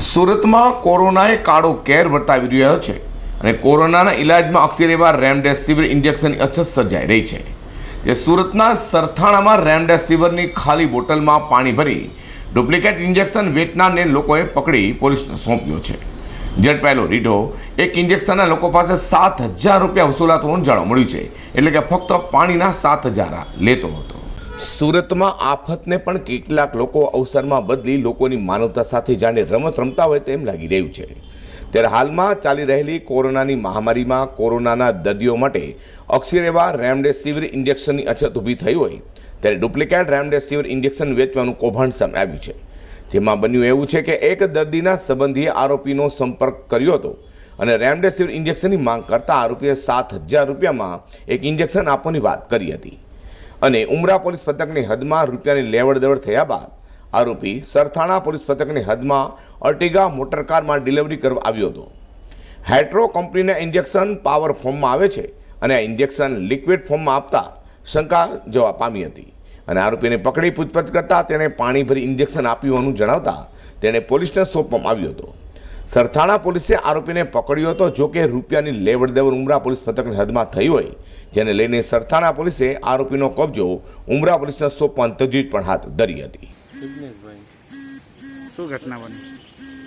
સુરતમાં કોરોનાએ કાળો કેર વર્તાવી રહ્યો છે અને કોરોનાના ઇલાજમાં અક્ષરેવા રેમડેસિવિર ઇન્જેક્શનની અછત સર્જાઈ રહી છે. તે સુરતના સરથાણામાં રેમડેસિવિરની ખાલી બોટલમાં પાણી ભરી ડુપ્લિકેટ ઇન્જેક્શન વેચનારને લોકોએ પકડી પોલીસને સોંપ્યો છે. ઝડપાયેલો રીઢો, એક ઇન્જેક્શનના લોકો પાસે સાત હજાર રૂપિયા વસૂલાત હોવાનું જાણવા મળ્યું છે. એટલે કે ફક્ત પાણીના સાત હજાર લેતો હતો. સુરતમાં આફતને પણ કેટલાક લોકો અવસરમાં બદલી લોકોની માનવતા સાથે જાણે રમત રમતા હોય તેમ લાગી રહ્યું છે. ત્યારે હાલમાં ચાલી રહેલી કોરોનાની મહામારીમાં કોરોનાના દર્દીઓ માટે અક્ષર એવા રેમડેસિવિર ઇન્જેક્શનની અછત ઊભી થઈ હોય ત્યારે ડુપ્લિકેટ રેમડેસિવિર ઇન્જેક્શન વેચવાનું કૌભાંડ સામે આવ્યું છે. જેમાં બન્યું એવું છે કે એક દર્દીના સંબંધીએ આરોપીનો સંપર્ક કર્યો હતો અને રેમડેસિવિર ઇન્જેક્શનની માંગ કરતા આરોપીએ સાત હજાર રૂપિયામાં એક ઇન્જેક્શન આપવાની વાત કરી હતી. અને ઉમરા પોલીસ પથકની હદમાં રૂપિયાની લેવડ દેવડ થયા બાદ આરોપી સરથાણા પોલીસ પથકની હદમાં અર્ટિગા મોટરકારમાં ડિલિવરી કરવા આવ્યો હતો. હેટ્રો કંપનીના ઇન્જેક્શન પાવર ફોર્મમાં આવે છે અને આ ઇન્જેક્શન લિક્વિડ ફોર્મમાં આપતા શંકા જવા પામી હતી. અને આરોપીને પકડી પૂછપરછ કરતાં તેણે પાણી ભરી ઇન્જેક્શન આપ્યું હોવાનું જણાવતા તેણે પોલીસને સોંપવામાં આવ્યો હતો. સરથાણા પોલીસે આરોપીને પકડ્યો હતો. જો કે રૂપિયાની લેવડ દેવડ ઉમરા પોલીસ મથકની હદમાં થઈ હોય જેને લઈને સરથાણા પોલીસે આરોપીનો કબજો ઉમરા પોલીસને સોંપવાની તજવીજ પણ હાથ ધરી હતી. શું ઘટના બની?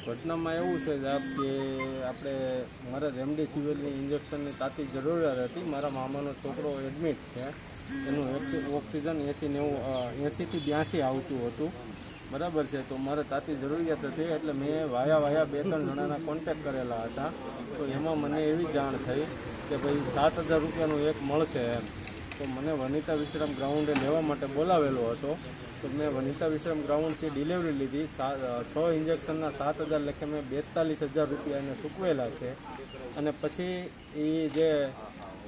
ઘટનામાં એવું છે સાહેબ કે આપણે મારા રેમડેસિવિરની ઇન્જેક્શનની તાતી જરૂરિયાત હતી. મારા મામાનો છોકરો એડમિટ છે. એનું ઓક્સિજન એસી નેવું એંસીથી બ્યાસી આવતું હતું. બરાબર છે. તો મારે તાતી જરૂરિયાત હતી, એટલે મેં વાયા વાયા બે ત્રણ જણાના કોન્ટેક કરેલા હતા. તો એમાં મને એવી જાણ થઈ કે ભાઈ સાત હજાર રૂપિયાનું એક મળશે એમ. તો મને વનિતા વિશ્રામ ગ્રાઉન્ડે લેવા માટે બોલાવેલો હતો. તો મેં વનિતા વિશ્રામ ગ્રાઉન્ડથી ડિલિવરી લીધી. છ ઇન્જેક્શનના સાત હજાર લેખે મેં બેતાલીસ હજાર રૂપિયા એને ચૂકવેલા છે. અને પછી એ જે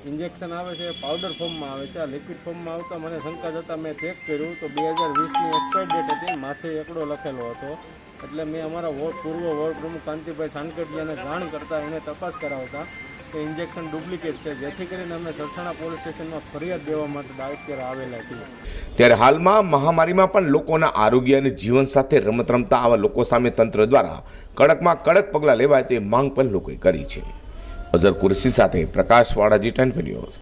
ઇન્જેક્શન આવે છે પાવડર ફોર્મમાં આવે છે, આ લિક્વિડ ફોર્મમાં આવતા મને શંકા જતાં મેં ચેક કર્યું તો બે હજાર વીસની એક્સપાયર ડેટ હતી, માથે એકડો લખેલો હતો. એટલે મેં અમારા વોર્ડ, પૂર્વ વોર્ડ પ્રમુખ કાંતિભાઈ સાનકટિયાને જાણ કરતાં એને તપાસ કરાવતા કે ઇન્જેક્શન ડુપ્લિકેટ છે, જેથી કરીને અમે સરથાણા પોલીસ સ્ટેશનમાં ફરિયાદ દેવા માટે અત્યારે આવેલા છીએ. ત્યારે હાલમાં મહામારીમાં પણ લોકોના આરોગ્ય અને જીવન સાથે રમત રમતા આવા લોકો સામે તંત્ર દ્વારા કડકમાં કડક પગલાં લેવાય તે માંગ પણ લોકોએ કરી છે. અઝર કુરશી સાથે પ્રકાશ વાડાજી ટેન ન્યૂઝ